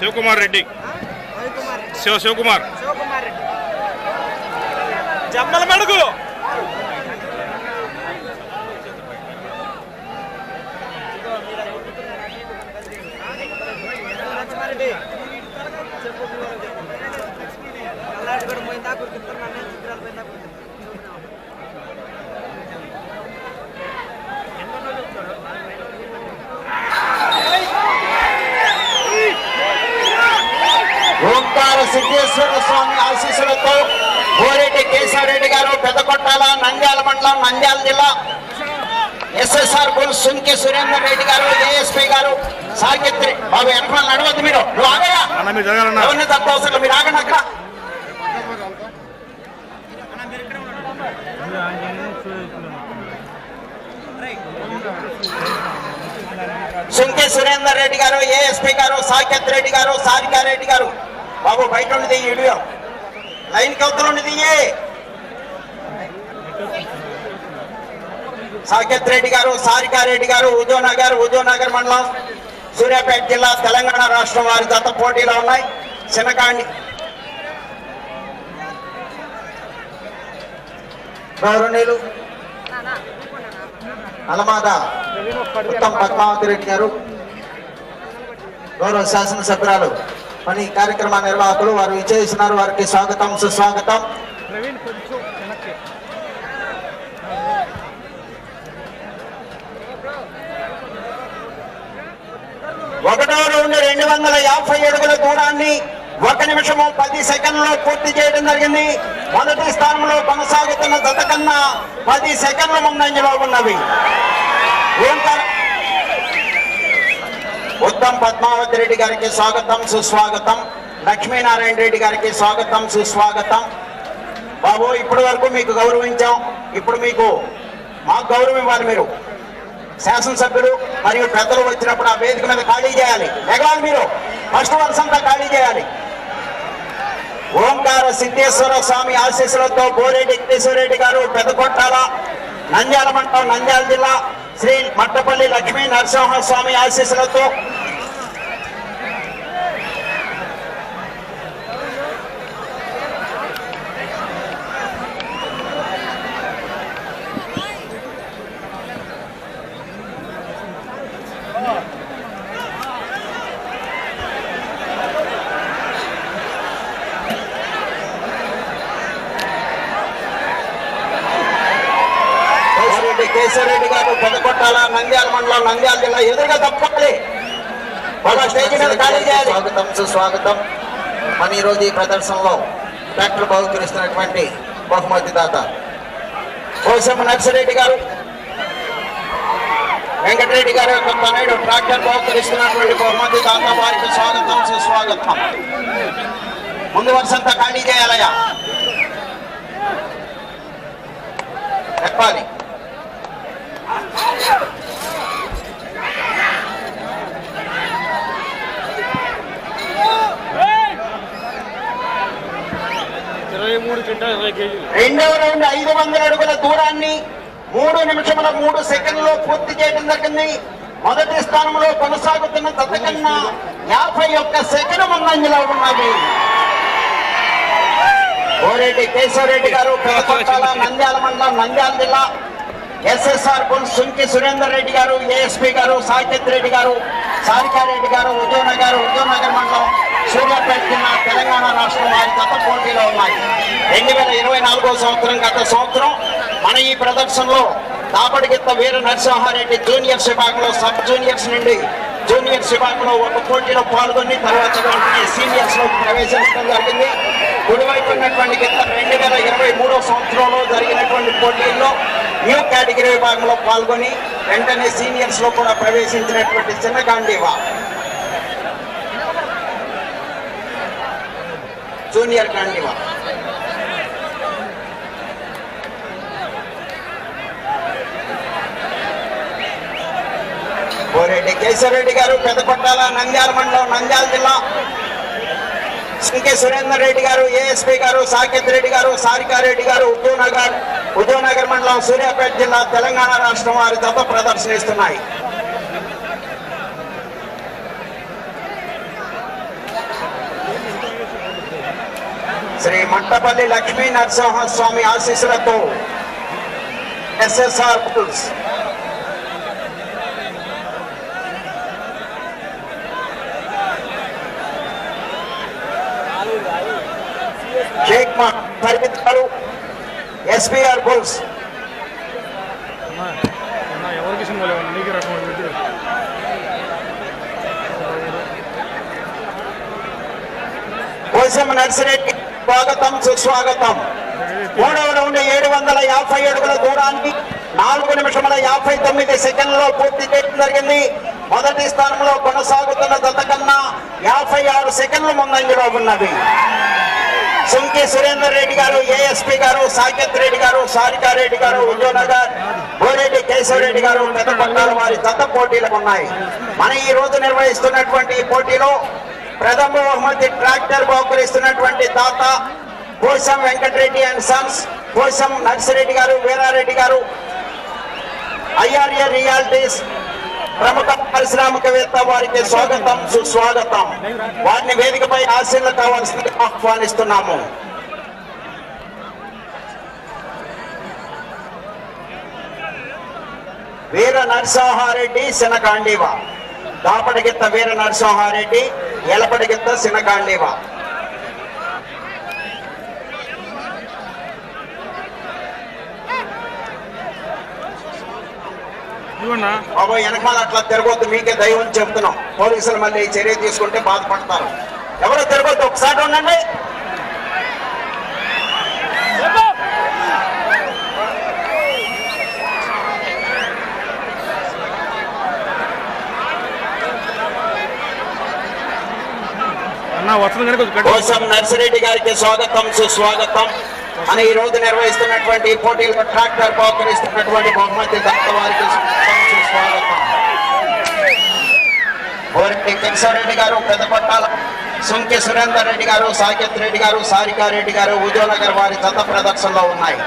శివకుమార్ రెడ్డి. శివ శివకుమార్. జమ్మల మడుగు చెప్పు కూడా పోయిందా కురికిస్తారు నన్ను చిత్రాలు పోయిందా ఓంకార సిద్ధేశ్వర స్వామి ఆశీస్సులతో బోరెడ్డి కేశవరెడ్డి గారు పెద్దకొట్టాల నంద్యాల మండలం నంద్యాల జిల్లా ఎస్ఎస్ఆర్ బుల్ సుంకి సురేందర్ రెడ్డి గారు ఏఎస్పీ గారు సాగిత్రి బాబు వెనకాల నడవద్దు మీరు. నువ్వు ఆగయా ఎవరిని తప్ప అవసరం. మీరు ఆగండి అక్కడ. సుంకి సురేందర్ రెడ్డి గారు ఏఎస్పీ గారు సాకేత్ రెడ్డి గారు సారికా రెడ్డి గారు. బాబు బయట ఉండి ఈ వీడియో లైన్ ఉండి ఉన్నది సాకేత్ రెడ్డి గారు సారికారెడ్డి గారు ఉదయనగర్ ఉదయనగర్ మండలం సూర్యాపేట జిల్లా తెలంగాణ రాష్ట్రం వారి దత్త పోటీలో ఉన్నాయి. చిన్నకాండి. గౌరవనీయులు అలమాద ఉత్తమ్ పద్మావతి రెడ్డి గారు గౌరవ శాసనసభ్యురాలు పని కార్యక్రమ నిర్వాహకులు వారు విచ్చేసినారు. వారికి స్వాగతం సుస్వాగతం. ఒకటో రౌండ్ రెండు వందల యాభై అడుగుల దూరాన్ని ఒక నిమిషము పది సెకండ్లో పూర్తి చేయడం జరిగింది. మొదటి స్థానంలో కొనసాగుతున్న జత కన్నా పది సెకండ్ల ముందంజలో ఉన్నవి. ఓంకార ఉత్తమ్ పద్మావతి రెడ్డి గారికి స్వాగతం సుస్వాగతం. లక్ష్మీనారాయణ రెడ్డి గారికి స్వాగతం సుస్వాగతం. బాబు ఇప్పటి వరకు మీకు గౌరవించాం. ఇప్పుడు మీకు మాకు గౌరవం ఇవ్వాలి మీరు. శాసనసభ్యులు మరియు పెద్దలు వచ్చినప్పుడు ఆ వేదిక మీద ఖాళీ చేయాలి. ఎగవాలి మీరు. ఫస్ట్ వర్స్ అంతా ఖాళీ చేయాలి. ఓంకార సిద్ధేశ్వర స్వామి ఆశీస్సులతో బోరెడ్డి రెడ్డి గారు పెద్దకొట్టాల నంద్యాల మండలం నంద్యాల జిల్లా శ్రీ మట్టపల్లి లక్ష్మీ నరసింహ స్వామి ఆశీస్సులతో కేశవరెడ్డి కేశవరెడ్డి గారు పెద్దకొట్టాల మండలం నంద్యాల జిల్లా ఎదురుగా తప్పట్లే వాళ్ళ స్టేజ్ మీద ఖాళీ చేయాలి. స్వాగతం సుస్వాగతం. మన ఈ రోజు ఈ ప్రదర్శనలో డాక్టర్ బహుకరిస్తున్నటువంటి బహుమతి దాత కోసం నర్సిరెడ్డి గారు వెంకటరెడ్డి గారు యొక్క తనయుడు ట్రాక్టర్ బహుకరిస్తున్నటువంటి బహుమతి దాత వారికి స్వాగతం సుస్వాగతం. ముందు వరుసంతా ఖాళీ చేయాలయ్యా. చెప్పాలి ఇరవై మూడు క్వింటాల్ ఇరవై కేజీలు రెండవ రౌండ్ ఐదు వందల అడుగుల దూరాన్ని మూడు నిమిషముల మూడు సెకండ్లో పూర్తి చేయడం జరిగింది. మొదటి స్థానంలో కొనసాగుతున్న గత కన్నా యాభై ఒక్క సెకండ్ ముందంజలో ఉన్నది. కోరెడ్డి కేశవరెడ్డి గారు పెదకొట్టాల నంద్యాల మండలం నంద్యాల జిల్లా. ఎస్ఎస్ఆర్ పుల్ సుంకి సురేందర్ రెడ్డి గారు ఏఎస్పీ గారు సాకేత్ రెడ్డి గారు సారికారెడ్డి గారు ఉదయనగర్ ఉదయనగర్ మండలం. సూర్యాపేట తెలంగాణ రాష్ట్రం వారి గత పోటీలో ఉన్నాయి. రెండు వేల ఇరవై నాలుగో సంవత్సరం గత సంవత్సరం మన ఈ ప్రదర్శనలో దాపడిగిత్త వీర నరసింహారెడ్డి జూనియర్స్ విభాగంలో సబ్ జూనియర్స్ నుండి జూనియర్స్ విభాగంలో ఒక పోటీలో పాల్గొని తర్వాత వెంటనే సీనియర్స్లో ప్రవేశించడం జరిగింది. కుడివైపు ఉన్నటువంటి గిత్త రెండు వేల ఇరవై మూడో సంవత్సరంలో జరిగినటువంటి పోటీల్లో న్యూ కేటగిరీ విభాగంలో పాల్గొని వెంటనే సీనియర్స్లో కూడా ప్రవేశించినటువంటి చిన్న జూనియర్ గాంధీవా కోరెడ్డి కేశవరెడ్డి గారు పెద్దపట్టాల నంద్యాల మండలం నంద్యాల జిల్లా. సింకే సురేందర్ రెడ్డి గారు ఏఎస్పీ గారు సాకేత్ రెడ్డి గారు సారికారెడ్డి గారు ఉద్దూనగర్ ఉద్దూనగర్ మండలం సూర్యాపేట జిల్లా తెలంగాణ రాష్ట్రం వారి దెబ్బ ప్రదర్శనిస్తున్నాయి. శ్రీ మంటపల్లి లక్ష్మీ నరసింహస్వామి ఆశీస్సులతో ఎస్ఎస్ఆర్ పుల్స్ షేక్ మహమ్మద్ గారు ఎస్బీఆర్ బుల్స్ అన్నా అన్నా ఎవరికి సినిమా లేవన్నా నీకు రకం పెట్టి కోసం నర్సిరెడ్డి స్వాగతం సుస్వాగతం. మూడవ రౌండ్ ఏడు వందల యాభై అడుగుల దూరానికి నాలుగు నిమిషముల యాభై తొమ్మిది సెకండ్లలో పూర్తి చేయడం జరిగింది. మొదటి స్థానంలో కొనసాగుతున్న జత కన్నా యాభై ఆరు సెకండ్ల ముందంజలో ఉన్నది సుంకి సురేందర్ రెడ్డి గారు ఏఎస్పీ గారు సాకేత్ రెడ్డి గారు సారికా రెడ్డి గారు విజయనగర్ బోరెడ్డి కేశవరెడ్డి గారు పెద్ద పట్టాల వారి దత్త పోటీలు ఉన్నాయి. మన ఈ రోజు నిర్వహిస్తున్నటువంటి పోటీలో ప్రథమ బహుమతి ట్రాక్టర్ బహుకరిస్తున్నటువంటి దాత కోసం వెంకటరెడ్డి అండ్ సన్స్ కోసం నర్సిరెడ్డి గారు వీరారెడ్డి గారు ఐఆర్ఏ రియాలిటీస్ ప్రముఖ పారిశ్రామికవేత్త వారికి స్వాగతం సుస్వాగతం. వారిని వేదికపై ఆశీర్లు కావాల్సింది ఆహ్వానిస్తున్నాము. వీర నరసింహారెడ్డి శనకాండివా. దాపడిగిత్త వీర నరసింహారెడ్డి ఎలపడిగిత్త ఇవన్నా బాబా వెనకాల అట్లా తిరగొద్దు మీకే దైవం చెప్తున్నాం. పోలీసులు మళ్ళీ చర్య తీసుకుంటే బాధపడతారు. ఎవరో తిరగొద్దు ఒకసారి ఉండండి. కోసం నర్సిరెడ్డి గారికి స్వాగతం సుస్వాగతం. అని ఈ రోజు నిర్వహిస్తున్నటువంటి పోటీలకు ట్రాక్టర్ బహుకరిస్తున్నటువంటి బహుమతి దత్త వారికి స్వాగతం, సుస్వాగతం. బోరెడ్డి కిషోరెడ్డి గారు పెద్దపట్టాల సుంకి సురేందర్ రెడ్డి గారు సాకేత్ రెడ్డి గారు సారికారెడ్డి గారు ఉదయనగర్ వారి దత్త ప్రదర్శనలో ఉన్నాయి.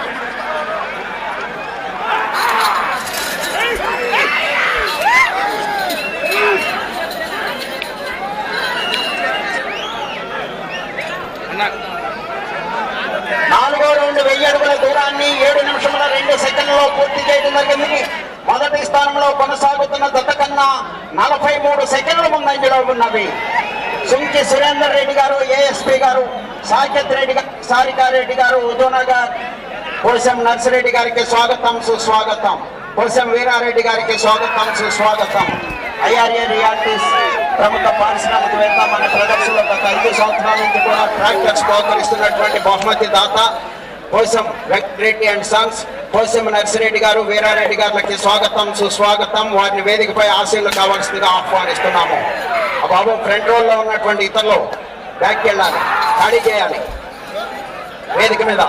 నాలుగో రౌండ్ వెయ్యి అడుగుల దూరాన్ని ఏడు నిమిషముల రెండు సెకండ్లలో పూర్తి చేయడం జరిగింది. మొదటి స్థానంలో కొనసాగుతున్న దత్త కన్నా నలభై మూడు సెకండ్ల ముందంజలో ఉన్నవి. సుంకి సురేందర్ రెడ్డి గారు ఏఎస్పీ గారు సాకేత్ రెడ్డి గారు సారికా రెడ్డి గారు ఉదోనగర్ కోశం నర్సిరెడ్డి గారికి స్వాగతం సుస్వాగతం. కోశం వీరారెడ్డి గారికి స్వాగతం సుస్వాగతం. ఐఆర్ఏ రియాలిటీస్ ప్రముఖ పారిశ్రామికవేత్త మన ప్రదర్శన గత ఐదు సంవత్సరాల నుంచి కూడా ట్రాక్టర్స్ బహుకరిస్తున్నటువంటి బహుమతి దాత కోసం వెంకటరెడ్డి అండ్ సన్స్ కోసం నర్సిరెడ్డి గారు వీరారెడ్డి గారికి స్వాగతం సుస్వాగతం. వారిని వేదికపై ఆశీర్లు కావాల్సిందిగా ఆహ్వానిస్తున్నాము. బాబు ఫ్రంట్ రోల్లో ఉన్నటువంటి ఇతరులు బ్యాక్కి వెళ్ళాలి ఖాళీ చేయాలి. వేదిక మీద.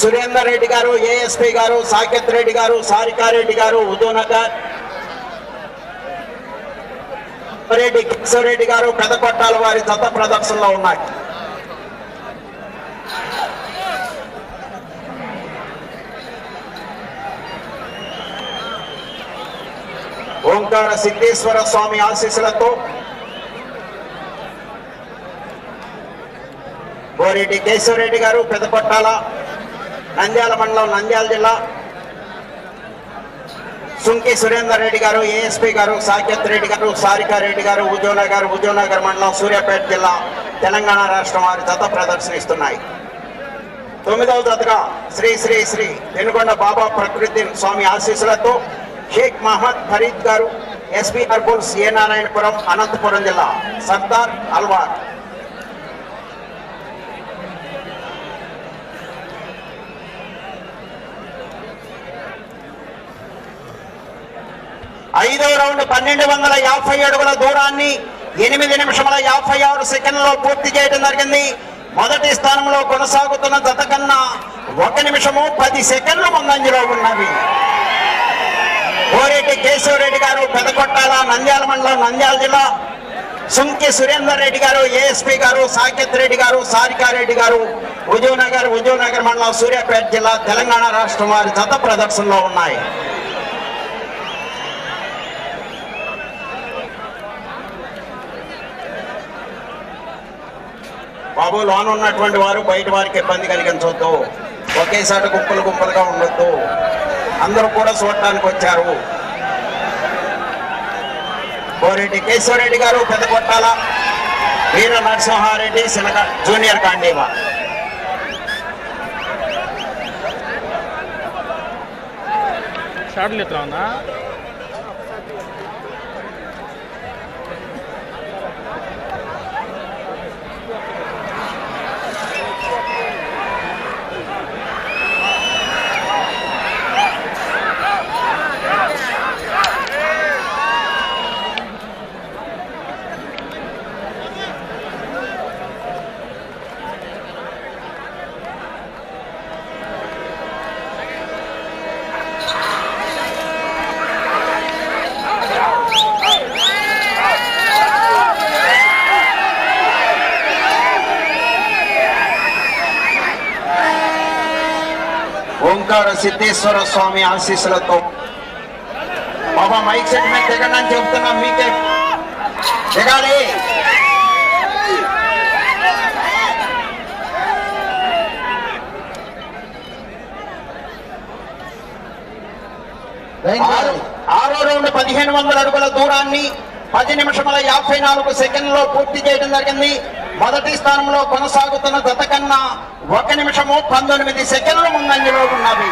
సురేందర్ రెడ్డి గారు ఏఎస్పీ గారు సాకేత్ రెడ్డి గారు సారికారెడ్డి గారు ఉదోనగర్ రెడ్డి కిషోరెడ్డి గారు పెదకొట్టాల వారి జత ప్రదర్శనలో ఉన్నాయి. ఓంకార సిద్ధేశ్వర స్వామి ఆశీస్సులతో గోరెడ్డి కేశవరెడ్డి గారు పెదపట్టాల నంద్యాల మండలం నంద్యాల జిల్లా. సుంకి సురేందర్ రెడ్డి గారు ఏఎస్పీ గారు సాకేత్ రెడ్డి గారు సారికా రెడ్డి గారు ఉద్యోనగర్ ఉద్యోనగర్ మండలం సూర్యాపేట జిల్లా తెలంగాణ రాష్ట్రం వారి జత ప్రదర్శనిస్తున్నాయి. తొమ్మిదవ జతగా శ్రీ శ్రీ శ్రీ వెనుకొండ బాబా ప్రకృతి స్వామి ఆశీస్సులతో షేక్ మహమ్మద్ ఫరీద్ గారు SBR bulls A Narayanapuram Anantapuram జిల్లా సర్దార్ అల్వార్. ఐదవ రౌండ్ పన్నెండు వందల యాభై అడుగుల దూరాన్ని ఎనిమిది నిమిషముల యాభై ఆరు సెకండ్లలో పూర్తి చేయడం జరిగింది. మొదటి స్థానంలో కొనసాగుతున్న జత కన్నా ఒక నిమిషము పది సెకండ్లు ముందంజలో ఉన్నవి. కోరెడ్డి కేశవరెడ్డి గారు పెదకొట్టాల నంద్యాల మండలం నంద్యాల జిల్లా. సుంకి సురేందర్ రెడ్డి గారు ఏఎస్పీ గారు సాకేత్ రెడ్డి గారు సారికారెడ్డి గారు ఉదయనగర్ ఉదయనగర్ మండలం సూర్యాపేట జిల్లా తెలంగాణ రాష్ట్రం వారి జత ప్రదర్శనలో ఉన్నాయి. బాబు లోన్ ఉన్నటువంటి వారు బయట వారికి ఇబ్బంది కలిగించవద్దు ఒకేసారి గుంపులు గుంపులుగా ఉండొద్దు. అందరూ కూడా చూడటానికి వచ్చారు. కోరెడ్డి కేశవరెడ్డి గారు పెద్ద కొట్టాల. వీర నరసింహారెడ్డి సినక జూనియర్ కాండీవా షార్ట్లు ఎత్తున్నా ఓంకార సిద్ధేశ్వర స్వామి ఆశీస్సులతో బాబా మైక్ సెట్ మీద దిగండి అని చెప్తున్నాం మీకే దిగాలి ఆరు- ఆరో రౌండ్ పదిహేను వందల అడుగుల దూరాన్ని పది నిమిషముల యాభై నాలుగు సెకండ్లో పూర్తి చేయడం జరిగింది. మొదటి స్థానంలో కొనసాగుతున్న గత కన్నా ఒక నిమిషము పంతొమ్మిది సెకండ్ల ముందంజలో ఉన్నవి.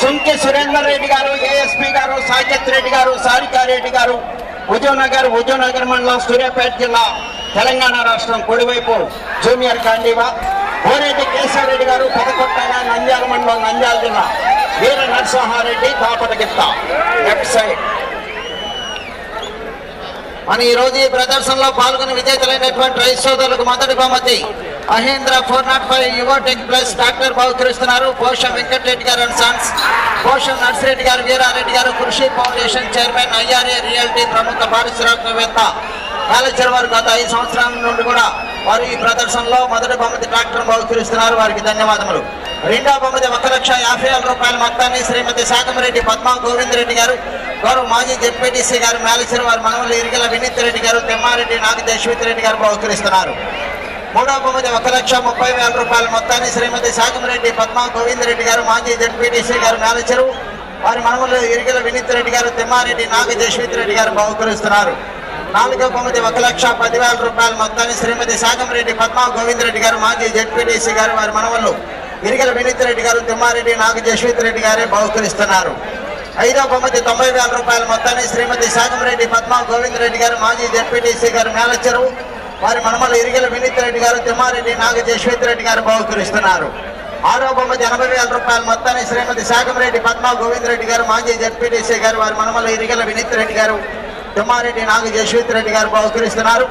సుంకి సురేందర్ రెడ్డి గారు ఏఎస్పీ గారు సాకేత్ రెడ్డి గారు సారికారెడ్డి గారు హుజూర్నగర్ హుజూర్నగర్ మండలం సూర్యాపేట జిల్లా తెలంగాణ రాష్ట్రం కుడివైపు జూనియర్ కాండీవా కోరెడ్డి కేశవరెడ్డి గారు పెదకొట్టాల నంద్యాల మండలం నంద్యాల జిల్లా వీర నరసింహారెడ్డి కాపటగిత్త లెఫ్ట్ సైడ్. మన ఈ రోజు ఈ ప్రదర్శనలో పాల్గొని విజేతలైనటువంటి రైతు సోదరులకు మొదటి బహుమతి Mahindra four not five Yuvo Tech plus doctor బహుకరిస్తున్నారు. పోషం వెంకటరెడ్డి గారు అండ్ సన్స్. పోషం నర్సిరెడ్డి గారు వీరారెడ్డి గారు కృషి ఫౌండేషన్ చైర్మన్ ఐఆర్ఏ రియాలిటీ ప్రముఖ పారిశ్రామికవేత్త. కాళేశ్వర వారు గత ఐదు సంవత్సరాల నుండి కూడా వారు ఈ ప్రదర్శనలో మొదటి బహుమతి డాక్టర్ బహుకరిస్తున్నారు. వారికి ధన్యవాదములు. రెండో బహుమతి ఒక లక్ష యాభై వేల రూపాయల మొత్తాన్ని శ్రీమతి శాకంరెడ్డి పద్మా గోవింద్ రెడ్డి గారు గౌరవ మాజీ జెడ్పీటీసీ గారు మేనేజర్ వారి మనవలు ఇరిగల వినీత్ రెడ్డి గారు తిమ్మారెడ్డి నాగ రెడ్డి గారు బహుకరిస్తున్నారు. మూడో బహుమతి ఒక లక్ష ముప్పై వేల రూపాయల మొత్తాన్ని శ్రీమతి శాకంరెడ్డి పద్మా గోవింద్ రెడ్డి గారు మాజీ జెడ్పీటీసీ గారు మేనేజరు వారి మనవలు ఇరిగల వినీత్ రెడ్డి గారు తిమ్మారెడ్డి నాగ రెడ్డి గారు బహుకరిస్తున్నారు. నాలుగో బహుమతి ఒక లక్ష పదివేల రూపాయల మొత్తాన్ని శ్రీమతి శాకంరెడ్డి పద్మా గోవింద్ రెడ్డి గారు మాజీ జెడ్పీటీసీ గారు వారి మనవలు ఇరిగల వినీత్ రెడ్డి గారు తిమ్మారెడ్డి నాగ జశ్విత్ రెడ్డి గారే బహుకరిస్తున్నారు. ఐదో బహుమతి తొంభై వేల రూపాయల మొత్తాన్ని శ్రీమతి శాకంరెడ్డి పద్మా గోవింద్ రెడ్డి గారు మాజీ జెడ్పీటీసీ గారు మేలచెరు వారి మనమల ఇరిగల వినీత్ రెడ్డి గారు తిమ్మారెడ్డి నాగ జశ్విత్ రెడ్డి గారు బహుకరిస్తున్నారు. ఆరో బొమ్మది ఎనభై వేల రూపాయల మొత్తాన్ని శ్రీమతి శాకంరెడ్డి పద్మా గోవింద్ రెడ్డి గారు మాజీ జడ్పీటీసీ గారు వారి మనమల ఇరిగల వినీత్ రెడ్డి గారు తిమ్మారెడ్డి నాగ జశ్విత్ రెడ్డి గారు బహుకరిస్తున్నారు.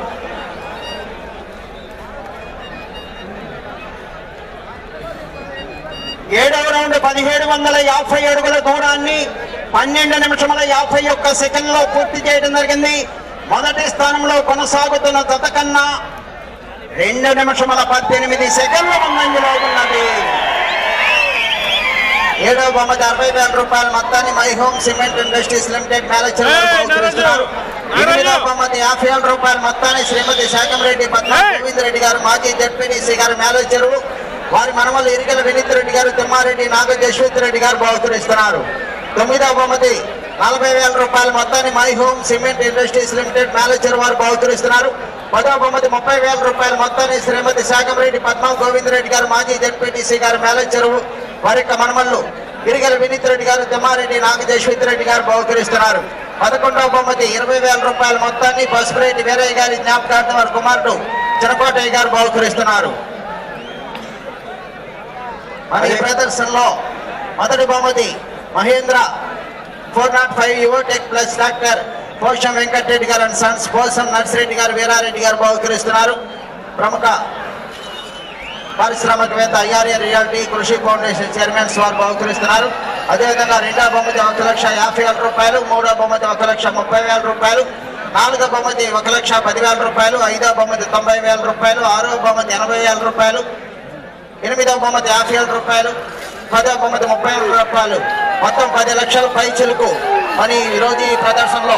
ఏడవ రౌండ్ పదిహేడు వందల యాభై అడుగుల దూరాన్ని పన్నెండు నిమిషముల యాభై ఒక్క సెకండ్లో పూర్తి చేయడం జరిగింది మొదటి స్థానంలో కొనసాగుతున్న జత కన్నా రెండు నిమిషముల పద్దెనిమిది సెకండ్ల ముందంజలో ఉన్నది ఏడవ బొమ్మది అరవై వేల రూపాయల మొత్తాన్ని my home cement industries limited manager! ఎనిమిదవ! బహుమతి యాభై వేల రూపాయల మొత్తాన్ని శ్రీమతి శాకంరెడ్డి పద్మా ఏయ్! గోవింద్ రెడ్డి గారు మాజీ జడ్పీటీసీ గారు మేనేజరు వారి మనవలు ఇరిగల వినీత్ రెడ్డి గారు తిమ్మారెడ్డి నాగ జశ్వంత్ రెడ్డి గారు బహుకరిస్తున్నారు. తొమ్మిదవ బహుమతి నలభై వేల రూపాయల మొత్తాన్ని my home cement industries limited manager వారు బహుకరిస్తున్నారు. పదవ బహుమతి ముప్పై వేల రూపాయల మొత్తాన్ని శ్రీమతి శాకంరెడ్డి పద్మా గోవింద్ రెడ్డి గారు మాజీ జడ్పీటీసీ గారు మేనేజర్ వారి యొక్క మనమల్లు ఇరిగల వినీత్ రెడ్డి గారు తిమ్మారెడ్డి నాగజశ్వేత్ రెడ్డి గారు బహుకరిస్తున్నారు. పదకొండవ బహుమతి ఇరవై వేల రూపాయల మొత్తాన్ని పసుపురెడ్డి వీరయ్య గారి జ్ఞాపకార్థం వారి కుమారుడు చినకోటయ్య గారు బహుకరిస్తున్నారు. మన ఈ ప్రదర్శనలో మొదటి బహుమతి Mahindra. Four not five Yuvo Tech plus tractor Posham Venkata Reddy గారు అండ్ సన్స్ పోసం నర్సిరెడ్డి గారు వీరారెడ్డి గారు బహుకరిస్తున్నారు. ప్రముఖ పారిశ్రామికవేత్త IRA realty Krishi foundation chairman వారు బహుకరిస్తున్నారు. అదేవిధంగా రెండవ బహుమతి ఒక లక్ష యాభై వేల రూపాయలు మూడవ బహుమతి ఒక లక్ష ముప్పై వేల రూపాయలు నాలుగో బహుమతి ఒక లక్ష పదివేల రూపాయలు ఐదో బహుమతి తొంభై వేల రూపాయలు ఆరో బహుమతి ఎనభై వేల రూపాయలు ఎనిమిదవ బహుమతి యాభై వేల రూపాయలు పదవ బహుమతి ముప్పై రూపాయలు. మొత్తం పది లక్షల పై చిలుకు. అని ఈరోజు ఈ ప్రదర్శనలో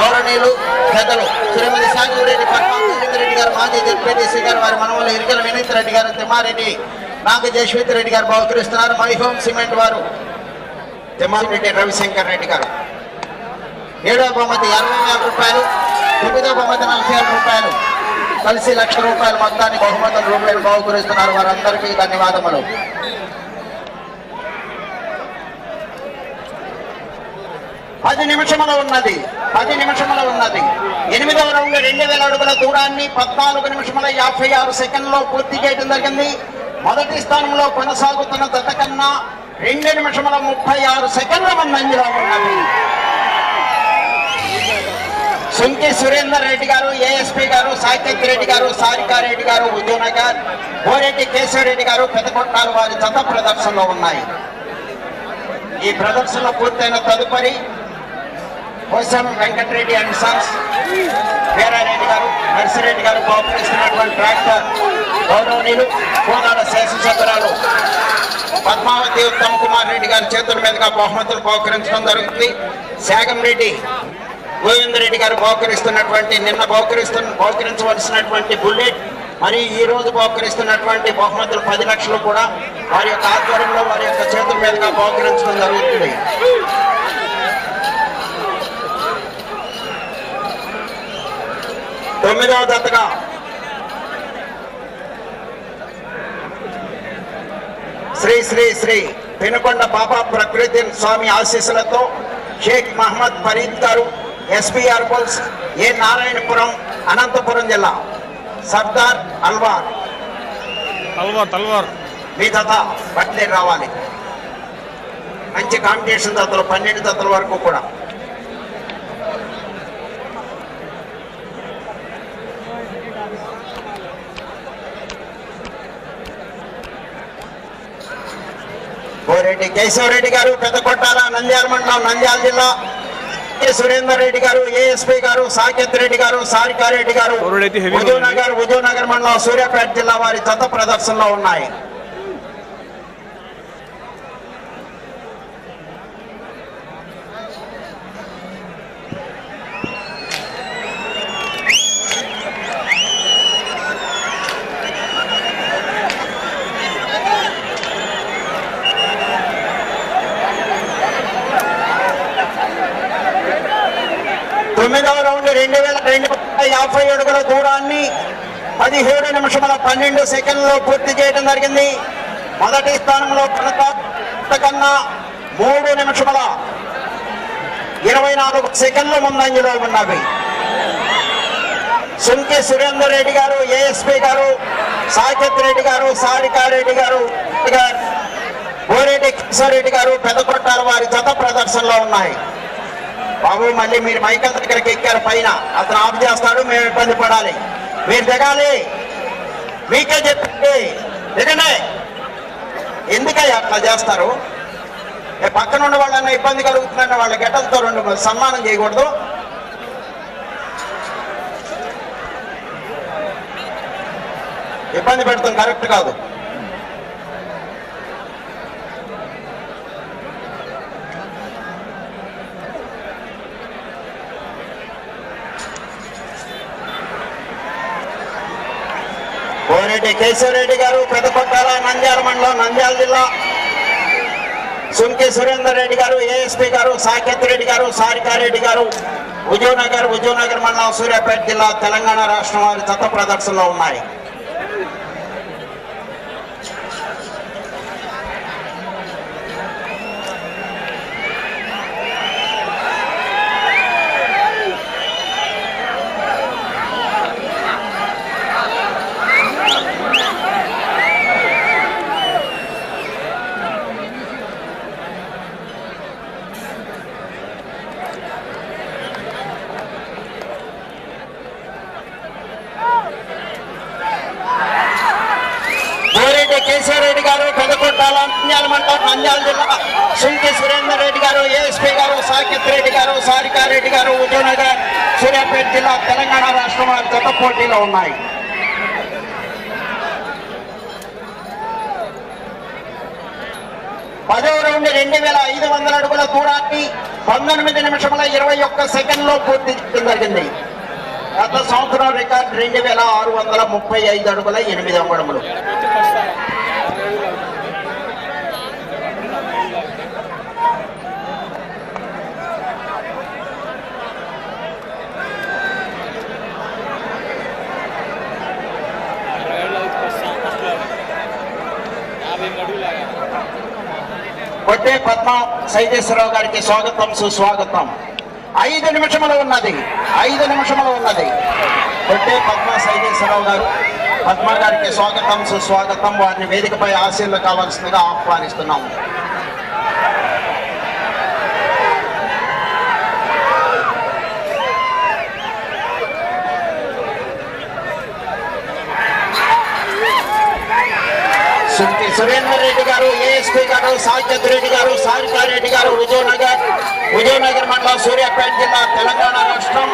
గౌరవనీయులు పెద్దలు శ్రీమతి సాగిరెడ్డి పద్మారెడ్డి రెడ్డి గారు మాజీ జడ్పీటీసీ గారు వారి మనవలు ఇరికల వినీత్ రెడ్డి గారు తిమ్మారెడ్డి నాగ జశ్విత్ రెడ్డి గారు బహుకరిస్తున్నారు. మైహోమ్ సిమెంట్ వారు తిమ్మారెడ్డి రవిశంకర్ రెడ్డి గారు. ఏడవ బహుమతి అరవై వేల రూపాయలు తొమ్మిదవ బహుమతి నలభై వేల రూపాయలు. కలిసి లక్ష రూపాయల మొత్తాన్ని బహుమతుల రూపాయలు బాగుకరిస్తున్నారు వారందరికీ ధన్యవాదములు. పది నిమిషముల ఉన్నది. పది నిమిషముల ఉన్నది. ఎనిమిదవ రౌండ్ రెండు వేల అడుగుల దూరాన్ని పద్నాలుగు నిమిషముల యాభై ఆరు సెకండ్లో పూర్తి చేయడం జరిగింది. మొదటి స్థానంలో కొనసాగుతున్న దత కన్నా రెండు నిమిషముల ముప్పై ఆరు సెకండ్ల ముందంజలో ఉన్నది సుంకి సురేందర్ రెడ్డి గారు ఏఎస్పీ గారు సాహిత్య రెడ్డి గారు సారికారెడ్డి గారు ఉద్యోనగర్ కోరెడ్డి కేశవరెడ్డి గారు పెద్దకొట్టాలు వారి జత ప్రదర్శనలో ఉన్నాయి. ఈ ప్రదర్శన పూర్తయిన తదుపరి కోసం వెంకటరెడ్డి అండ్ సన్స్ వీరారెడ్డి గారు నర్సిరెడ్డి గారు బహుకరిస్తున్నటువంటి ట్రాక్టర్ గౌరవనీయులు కోదాడ శాసనసభ్యురాలు పద్మావతి ఉత్తమ్ కుమార్ రెడ్డి గారి చేతుల మీదుగా బహుమతులు బహుకరించడం జరుగుతుంది. శాగం రెడ్డి గోవిందరెడ్డి గారు బహుకరిస్తున్నటువంటి నిన్న బహుకరిస్తున్న బహుకరించవలసినటువంటి బుల్లెట్ మరి ఈ రోజు బహుకరిస్తున్నటువంటి బహుమతులు పది లక్షలు కూడా వారి యొక్క ఆధ్వర్యంలో వారి యొక్క చేతుల మీదుగా బహుకరించడం జరుగుతుంది. తొమ్మిదవ దత్తగా శ్రీ శ్రీ శ్రీ పెనుకొండ బాబా ప్రకృతి స్వామి ఆశీస్సులతో షేక్ మహమ్మద్ ఫరీద్ గారు SPR bulls A Narayanapuram Anantapuram జిల్లా. సర్దార్ అల్వార్. తల్వార్ తల్వార్. మీ దత బట్లే రావాలి. మంచి కాంపిటీషన్ దత్తలు పన్నెండు దత్తల వరకు కూడా. కోరెడ్డి కేశవరెడ్డి గారు పెద్దకొట్టాల నంద్యాల మండలం నంద్యాల జిల్లా. సురేందర్ రెడ్డి గారు ఏఎస్పీ గారు సాకేత్ రెడ్డి గారు సారికారెడ్డి గారు. హుజూర్నగర్ హుజూర్నగర్ మండలం సూర్యాపేట జిల్లా వారి జత ప్రదర్శనలో ఉన్నాయి తొమ్మిదవ రౌండ్ రెండు వేల రెండు వందల కిలోమీటర్ల దూరాన్ని పదిహేడు నిమిషముల పన్నెండు సెకండ్లో పూర్తి చేయడం జరిగింది. మొదటి స్థానంలో కొనసాగుతున్న కన్నా మూడు నిమిషముల ఇరవై నాలుగు సెకండ్లు ముందంజలో ఉన్నవి. సుంకి సురేందర్ రెడ్డి గారు ఏఎస్పీ గారు సాకేత్ రెడ్డి గారు సారికారెడ్డి గారు గారు కిషోర్ రెడ్డి గారు పెద్దకొట్టాల వారి జత ప్రదర్శనలో ఉన్నాయి. బాబు మళ్ళీ మీరు మైక్ అంత ఇక్కడికి ఎక్కారు పైన. అతను ఆఫ్ చేస్తాడు మేము ఇబ్బంది పడాలి. మీరు దిగాలి. మీకే చెప్పండి. దిగండి. ఎందుకయ్యా అట్లా చేస్తారు? పక్కన ఉన్న వాళ్ళన్నా ఇబ్బంది కలుగుతుందంటే వాళ్ళ గెటలతో రెండు సన్మానం చేయకూడదు. ఇబ్బంది పెడతాం కరెక్ట్ కాదు. కోరెడ్డి కేశవరెడ్డి గారు పెద్దకొట్టాల నంద్యాల మండలం నంద్యాల జిల్లా. సుంకి సురేందర్ రెడ్డి గారు ఏఎస్పీ గారు సాకేత్ రెడ్డి గారు సారికారెడ్డి గారు విజయనగర్ విజయనగర్ మండలం సూర్యాపేట జిల్లా తెలంగాణ రాష్ట్రం వారి జత ప్రదర్శనలో ఉన్నాయి కోరెడ్డి కేశవరెడ్డి గారు నంద్యాల మండలం నంద్యాల జిల్లా సుంకి సురేందర్ రెడ్డి గారు ఏఎస్పీ గారు సాకిత్ రెడ్డి గారు సారికారెడ్డి గారు ఉదయనగర్ సూర్యాపేట జిల్లా తెలంగాణ రాష్ట్రం వారి జత పోటీలో ఉన్నాయి. పదవ రౌండ్ రెండు వేల ఐదు వందల అడుగుల దూరాన్ని పంతొమ్మిది నిమిషముల ఇరవై ఒక్క సెకండ్లో పూర్తి జరిగింది. గత సంవత్సరం రికార్డు రెండు వేల ఆరు వందల ముప్పై ఐదు అడుగుల ఎనిమిది అంగుళములు. కొట్టే పద్మ సైదేశ్వరరావు గారికి స్వాగతం సుస్వాగతం. ఐదు నిమిషములు ఉన్నది. ఐదు నిమిషములు ఉన్నది. కొట్టే పద్మ సైదేశ్వరరావు గారు పద్మ గారికి స్వాగతం సుస్వాగతం. వారిని వేదికపై ఆశీర్లు కావాల్సిందిగా ఆహ్వానిస్తున్నాము. శక్తి సురేందర్ రెడ్డి గారు ఏఎస్పీ గారు సాకేత్ రెడ్డి గారు సారికారెడ్డి గారు విజయనగర్ విజయనగర్ మండలం సూర్యాపేట జిల్లా తెలంగాణ రాష్ట్రం.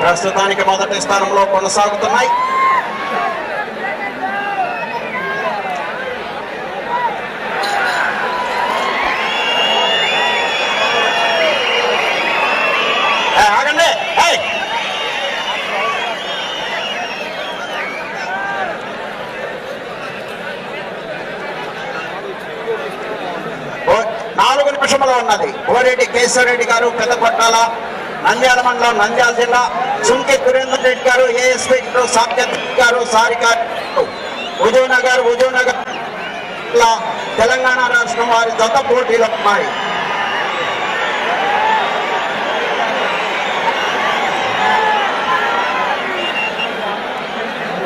ప్రస్తుతానికి మొదటి స్థానంలో కొనసాగుతున్నాయి ఏ, ఆగండి ఏయ్! ఓ, నాలుగు నిమిషములు ఉన్నది. ఓరెడ్డి కేశవరెడ్డి గారు పెద్దపట్టాల నంద్యాల మండలం నంద్యాల జిల్లా సుంకి సురేందర్ రెడ్డి గారు ఏఎస్పీ గారు గారు సారిక ఉదయనగర్ ఉదయనగర్ తెలంగాణ రాష్ట్రం వారి జత పోటీలు ఉన్నాయి.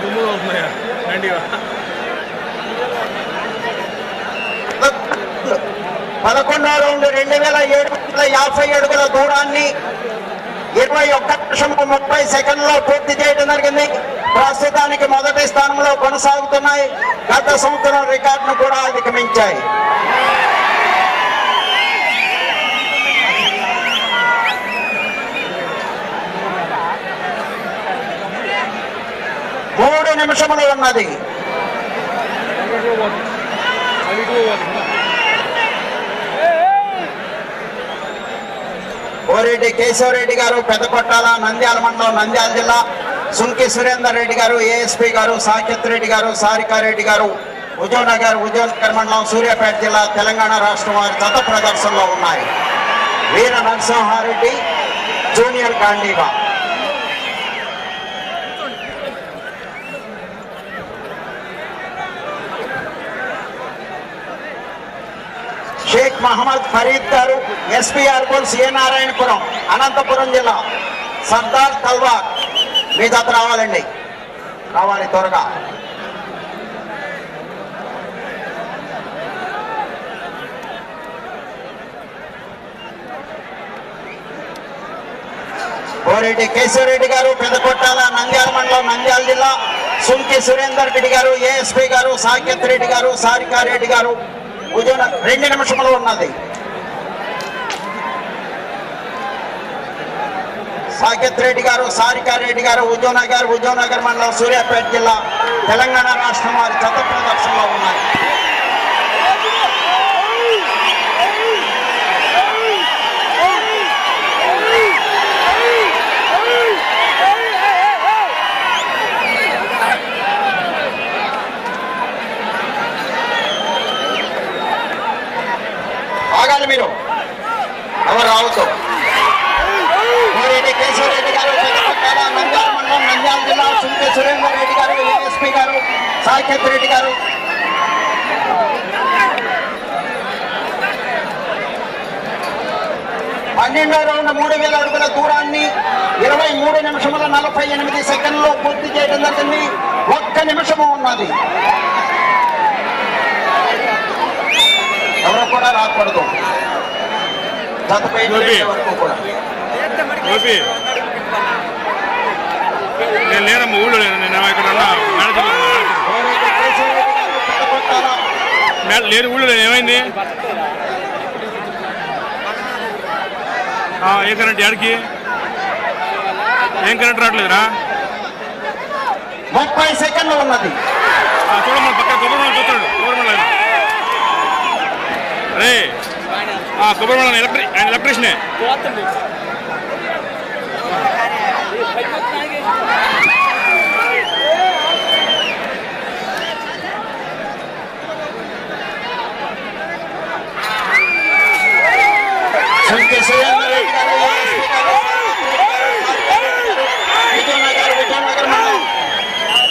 మూడు పదకొండో రౌండ్ రెండు వేల ఏడు వందల యాభై అడుగుల దూరాన్ని ఇరవై ఒక్క నిమిషం ముప్పై సెకండ్లో పూర్తి చేయడం జరిగింది. ప్రస్తుతానికి మొదటి స్థానంలో కొనసాగుతున్నాయి. గత సంవత్సరం రికార్డును కూడా అధిగమించాయి. మూడు నిమిషములు ఉన్నది. ఓరెడ్డి కేశవరెడ్డి గారు పెద్దకొట్టాల నంద్యాల మండలం నంద్యాల జిల్లా. సుంకి సురేందర్ రెడ్డి గారు ఏఎస్పీ గారు సాకేత్ రెడ్డి గారు సారికారెడ్డి గారు. ఉజయనగర్ ఉజయనగర్ మండలం సూర్యాపేట జిల్లా తెలంగాణ రాష్ట్రం వారి గత ప్రదర్శనలో ఉన్నాయి. వీర నరసింహారెడ్డి జూనియర్ గాంధీవా మహమ్మద్ ఫరీద్ గారు ఎస్పీఆర్ గోల్స్ నారాయణపురం అనంతపురం జిల్లా సర్దార్ తల్వార్ మీ జత రావాలండి. రావాలి త్వరగా. కోరెడ్డి కేశవరెడ్డి గారు పెదకొట్టాల నంద్యాల మండలం నంద్యాల జిల్లా సుంకి సురేందర్ రెడ్డి గారు ఏఎస్పీ గారు సాకేత్ రెడ్డి గారు సారికారెడ్డి గారు ఉదయం రెండు నిమిషములు ఉన్నది. సాకేత్ రెడ్డి గారు సారికారెడ్డి గారు ఉద్యోనగర్ ఉద్యోనగర్ మండలం సూర్యాపేట జిల్లా తెలంగాణ రాష్ట్రం వారి చెత్త ప్రదర్శనలో ఉన్నాయి ఆగాలి మీరు ఎవరు రావద్దు కోరెడ్డి కేశవరెడ్డి గారు పెద్దపట్టాల నంద్యాల మండలం నంద్యాల జిల్లా సుంకె సురేందర్ రెడ్డి గారు ఏఎస్పీ గారు సాకేత్ రెడ్డి గారు పన్నెండో రౌండ్ మూడు వేల అడుగుల దూరాన్ని ఇరవై మూడు నిమిషముల నలభై ఎనిమిది సెకండ్లో పూర్తి చేయడం జరిగింది ఒక్క నిమిషము ఉన్నది ఎవరు కూడా రాకూడదు జతపై వరకు కూడా గోపి. నేను లేనమ్మా ఊళ్ళో లేను. నేను ఇక్కడ ఉన్నా మేనేజర్ కోరెడ్డి కేశవరెడ్డి గారు పెద్దపట్టాల మే- లేని ఊళ్ళో లేను. ఏమైంది? ఏ కరెంట్ ఎక్కడికి ఏం కరెంట్ రావట్లేదురా? ముప్పై సెకండ్లు ఉన్నది. చూడమ్మా కొబ్బరి మండలం చూస్తాడు కొబ్బరి మండలం అరే ఆ కొబ్బరి మండలం ఎలక్ట్రి ఆయన ఎలక్ట్రీషియనే సుంకి సురేందర్ రెడ్డి గారు ఏఎస్పీ గారు విజయనగర్ విజయనగర్ మండలం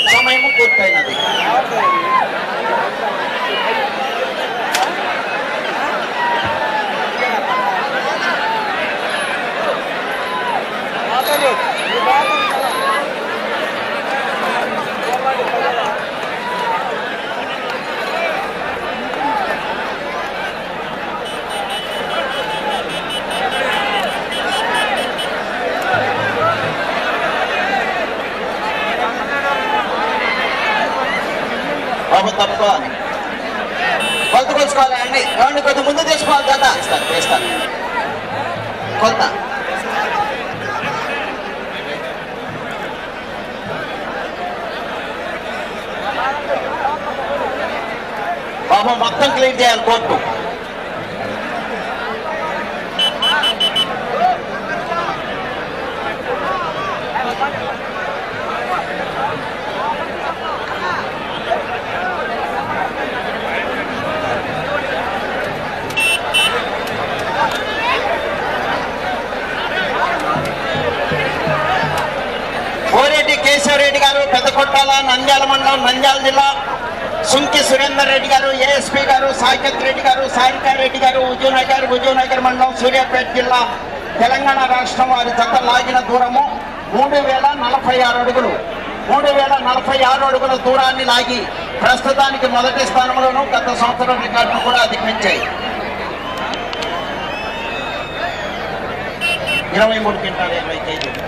సమయం పూర్తయినది బాబు తప్ప కొత్త కొలుసుకోవాలి అండి. ఏమండి ముందు తీసుకోవాలి కదా ఇస్తాను తీస్తాను కొలత. బాబు మొత్తం క్లీన్ చేయాలి కోర్టు. రెడ్డి గారు ఏఎస్పీ గారు సాయికత్ రెడ్డి గారు సారికా రెడ్డి గారు హుజూర్నగర్ హుజూర్నగర్ మండలం సూర్యాపేట జిల్లా తెలంగాణ రాష్ట్రం వారి జత లాగిన దూరము మూడు వేల నలభై ఆరు అడుగులు. మూడు వేల నలభై ఆరు అడుగుల దూరాన్ని లాగి ప్రస్తుతానికి మొదటి స్థానంలోనూ గత సంవత్సరం రికార్డును కూడా అధిగమించాయి ఇరవై మూడు కింటాలు ఇరవై కేజీలు